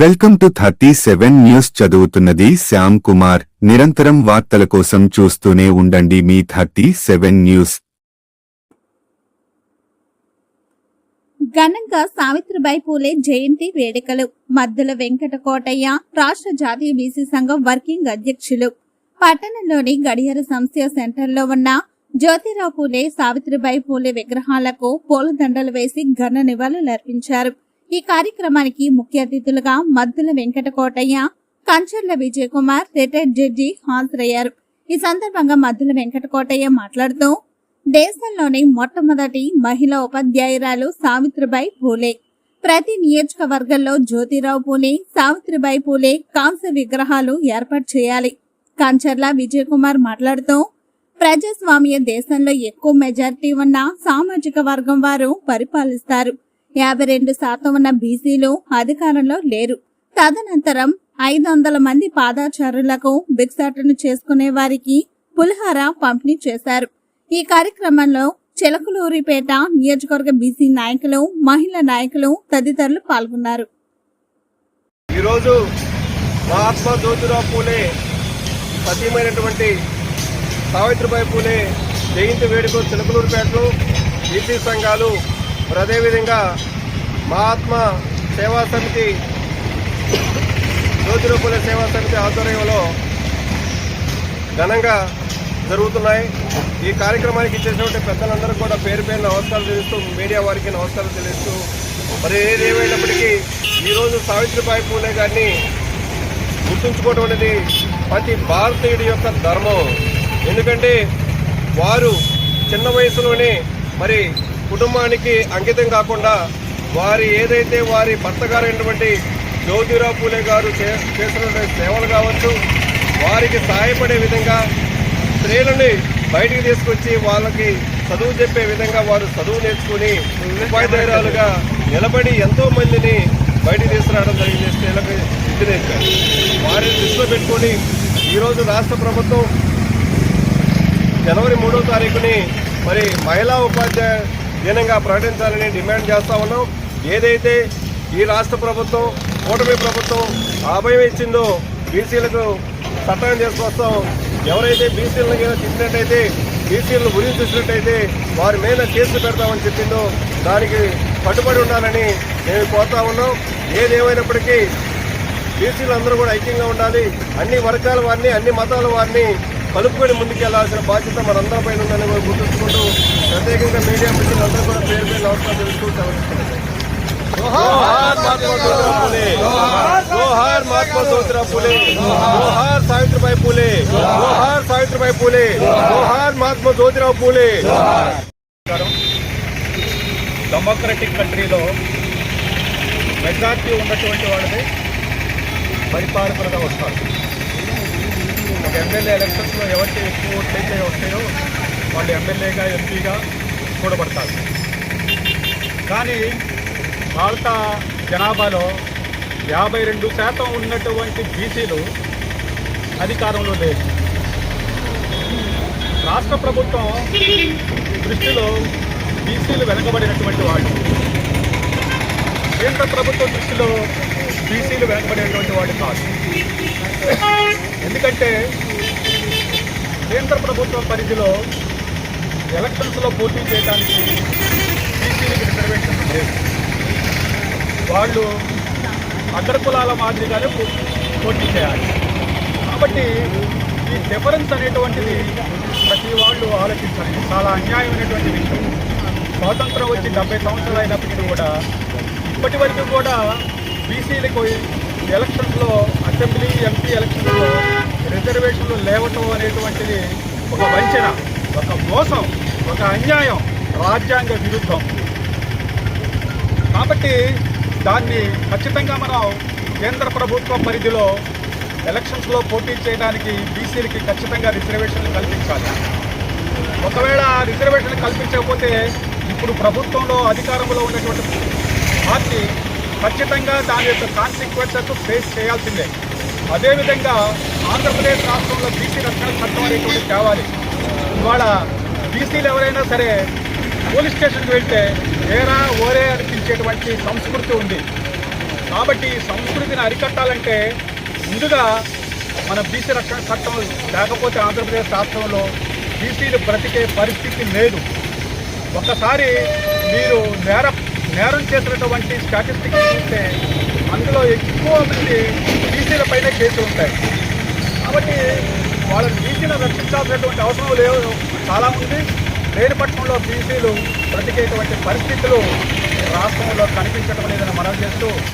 Welcome to thirty seven news చదువుతున్నది శ్యామ్ కుమార్. నిరంతరం వార్తల కోసం చూస్తూనే ఉండండి మీ థర్టీ సెవెన్ న్యూస్. ఘనంగా సావిత్రిబాయి పూలే జయంతి వేడుకలు. మద్దుల వెంకట కోటయ్య రాష్ట్ర జాతీయ బీసీ సంఘం వర్కింగ్ అధ్యక్షులు. పట్టణంలోని గడియార సంస్థ సెంటర్లో ఉన్న జ్యోతిరావు పూలే సావిత్రిబాయి పూలే విగ్రహాలకు పూలదండలు వేసి ఘన నివాళులర్పించారు. ఈ కార్యక్రమానికి ముఖ్య అతిథులుగా మద్దుల వెంకట కోటయ్య కంచర్ల విజయ్ కుమార్ రిటైర్డ్ జడ్జి హాజరయ్యారు. ఈ సందర్భంగా మద్దుల వెంకట కోటయ్య మాట్లాడుతూ దేశంలోని మొట్టమొదటి మహిళా ఉపాధ్యాయురాలు సావిత్రిబాయి పూలే. ప్రతి నియోజకవర్గంలో జ్యోతిరావు పూలే సావిత్రిబాయి పూలే కాంస్య విగ్రహాలు ఏర్పాటు చేయాలి. కంచర్ల విజయ్ కుమార్ మాట్లాడుతూ ప్రజాస్వామ్య దేశంలో ఎక్కువ మెజారిటీ ఉన్న సామాజిక వర్గం వారు పరిపాలిస్తారు. యాభై రెండు శాతం ఉన్న బీసీలు అధికారంలో లేరు. తదనంతరం ఐదు వందల మంది పాదాచారులకు భిక్షాటన చేసుకునే వారికి పులిహార పంపిణీ చేశారు. ఈ కార్యక్రమంలో చిలకలూరిపేట నియోజకవర్గ బీసీ నాయకులు మహిళా నాయకులు తదితరులు పాల్గొన్నారు. ఈరోజు మహాత్మా జ్యోతిరావు పూలే సతీమైనటువంటి సావిత్రిబాయి పూలే జయంతి వేడుకలు చిలకలూరిపేటలో బీసీ సంఘాలు మరి అదేవిధంగా మహాత్మా సేవా సమితి జ్యోతిరూపుల సేవా సమితి ఆధ్వర్యంలో ఘనంగా జరుగుతున్నాయి. ఈ కార్యక్రమానికి ఇచ్చేటువంటి పెద్దలందరూ కూడా పేరు పేరు నమస్కారాలు తెలుస్తూ మీడియా వారికి నమస్కారాలు తెలుస్తూ మరి ఏది ఈరోజు సావిత్రిబాయి పూలే గారిని గుర్తుంచుకోవడం అనేది ప్రతి భారతీయుడి యొక్క ధర్మం. ఎందుకంటే వారు చిన్న వయసులోనే మరి కుటుంబానికి అంకితం కాకుండా వారి ఏదైతే వారి భర్త గారైనటువంటి జ్యోతిరావు పూలే గారు చేసినటువంటి చేస్తున్నటువంటి సేవలు కావచ్చు వారికి సహాయపడే విధంగా స్త్రీలని బయటికి తీసుకొచ్చి వాళ్ళకి చదువు చెప్పే విధంగా వారు చదువు నేర్చుకుని ఉపాధ్యాయురాలుగా నిలబడి ఎంతో మందిని బయటికి తీసుకురావడం జరిగింది స్త్రీలకు విద్య నేర్పారు వారిని దృష్టిలో పెట్టుకొని ఈరోజు రాష్ట్ర ప్రభుత్వం జనవరి మూడో తారీఖుని మరి మహిళా ఉపాధ్యాయ దీనంగా ప్రకటించాలని డిమాండ్ చేస్తా ఉన్నాం. ఏదైతే ఈ రాష్ట్ర ప్రభుత్వం కూటమి ప్రభుత్వం అభయం ఇచ్చిందో బీసీలకు చట్టం చేసుకొస్తాం ఎవరైతే బీసీలను కనుక తిట్టినట్టయితే బీసీలను గురించి చూసినట్టయితే వారి మీద కేసులు పెడతామని చెప్పిందో దానికి కట్టుబడి ఉండాలని మేము కోరుతా ఉన్నాం. ఏదేమైనప్పటికీ బీసీలు అందరూ కూడా ఐక్యంగా ఉండాలి. అన్ని వర్గాల వారిని అన్ని మతాల వారిని కలుపుకొని ముందుకెళ్ళాల్సిన బాధ్యత మనందరి పైన ఉందని కూడా గుర్తుంచుకుంటూ ప్రత్యేకంగా మీడియా మిత్రులందరూ కూడా పేరు పేరు నమస్కారం సెలవిస్తున్నాను. జోహార్ మహాత్మా జ్యోతిరావు పూలే. జోహార్ సావిత్రిబాయి పూలే. జోహార్. సావిత్రిబాయి పూలే. జోహార్. మహాత్మా జ్యోతిరావు పూలే. డెమోక్రటిక్ కంట్రీలో మెజార్టీ ఉన్నటువంటి వాళ్ళని పరిపాలకులుగా వస్తారు. ఎమ్మెల్యే ఎలక్షన్స్లో ఎవరికి ఎక్కువ ఓట్లయితే వస్తాయో వాళ్ళు ఎమ్మెల్యేగా ఎంపీగా చూడబడతారు కానీ భారత జనాభాలో యాభై రెండు శాతం ఉన్నటువంటి బీసీలు అధికారంలో లేదు రాష్ట్ర ప్రభుత్వం దృష్టిలో బీసీలు వెనుకబడినటువంటి వాళ్ళు. కేంద్ర ప్రభుత్వం దృష్టిలో బీసీలు వెనకబడేటువంటి వాడు కాదు. ఎందుకంటే కేంద్ర ప్రభుత్వం పరిధిలో ఎలక్షన్స్లో పోటీ చేయడానికి బీసీలకు రిజర్వేషన్ లేదు. వాళ్ళు అగ్రకులాల మాదిరిగానే పోటీ చేయాలి. కాబట్టి ఈ డిఫరెన్స్ అనేటువంటిది ప్రతి వాళ్ళు ఆలోచించాలి. చాలా అన్యాయమైనటువంటి విషయం. స్వాతంత్రం వచ్చి డెబ్బై సంవత్సరాలు అయినప్పటికీ కూడా ఇప్పటి వరకు కూడా బీసీలకు ఎలక్షన్స్లో అసెంబ్లీ ఎంపీ ఎలక్షన్స్లో రిజర్వేషన్లు లేవటం అనేటువంటిది ఒక వంచన ఒక మోసం ఒక అన్యాయం రాజ్యాంగ విరుద్ధం. కాబట్టి దాన్ని ఖచ్చితంగా మనం కేంద్ర ప్రభుత్వం పరిధిలో ఎలక్షన్స్లో పోటీ చేయడానికి బీసీలకి ఖచ్చితంగా రిజర్వేషన్లు కల్పించాలి. ఒకవేళ రిజర్వేషన్లు కల్పించకపోతే ఇప్పుడు ప్రభుత్వంలో అధికారంలో ఉన్నటువంటి పార్టీ ఖచ్చితంగా దాని యొక్క కాన్సిక్వెన్సెస్ ఫేస్ చేయాల్సిందే. అదేవిధంగా ఆంధ్రప్రదేశ్ రాష్ట్రంలో బీసీ రక్షణ చట్టం అనేటువంటి తేవాలి ఇవాళ బీసీలు ఎవరైనా సరే పోలీస్ స్టేషన్కి వెళ్తే ఏరా ఓరే అనిపించేటువంటి సంస్కృతి ఉంది. కాబట్టి ఈ సంస్కృతిని అరికట్టాలంటే ముందుగా మన బీసీ రక్షణ చట్టం లేకపోతే ఆంధ్రప్రదేశ్ రాష్ట్రంలో బీసీలు బ్రతికే పరిస్థితి లేదు. ఒక్కసారి మీరు నేర నేరం చేసినటువంటి స్టాటిస్టిక్స్ చూస్తే అందులో ఎక్కువ మంది బీసీల పైన కేసులు ఉంటాయి. కాబట్టి వాళ్ళని బీసీలను రక్షించాల్సినటువంటి అవసరం లేదు. చాలా ఉంది లేని పట్టణంలో బీసీలు బ్రతికేటువంటి పరిస్థితులు రాష్ట్రంలో కనిపించడం లేదని మనం చేస్తూ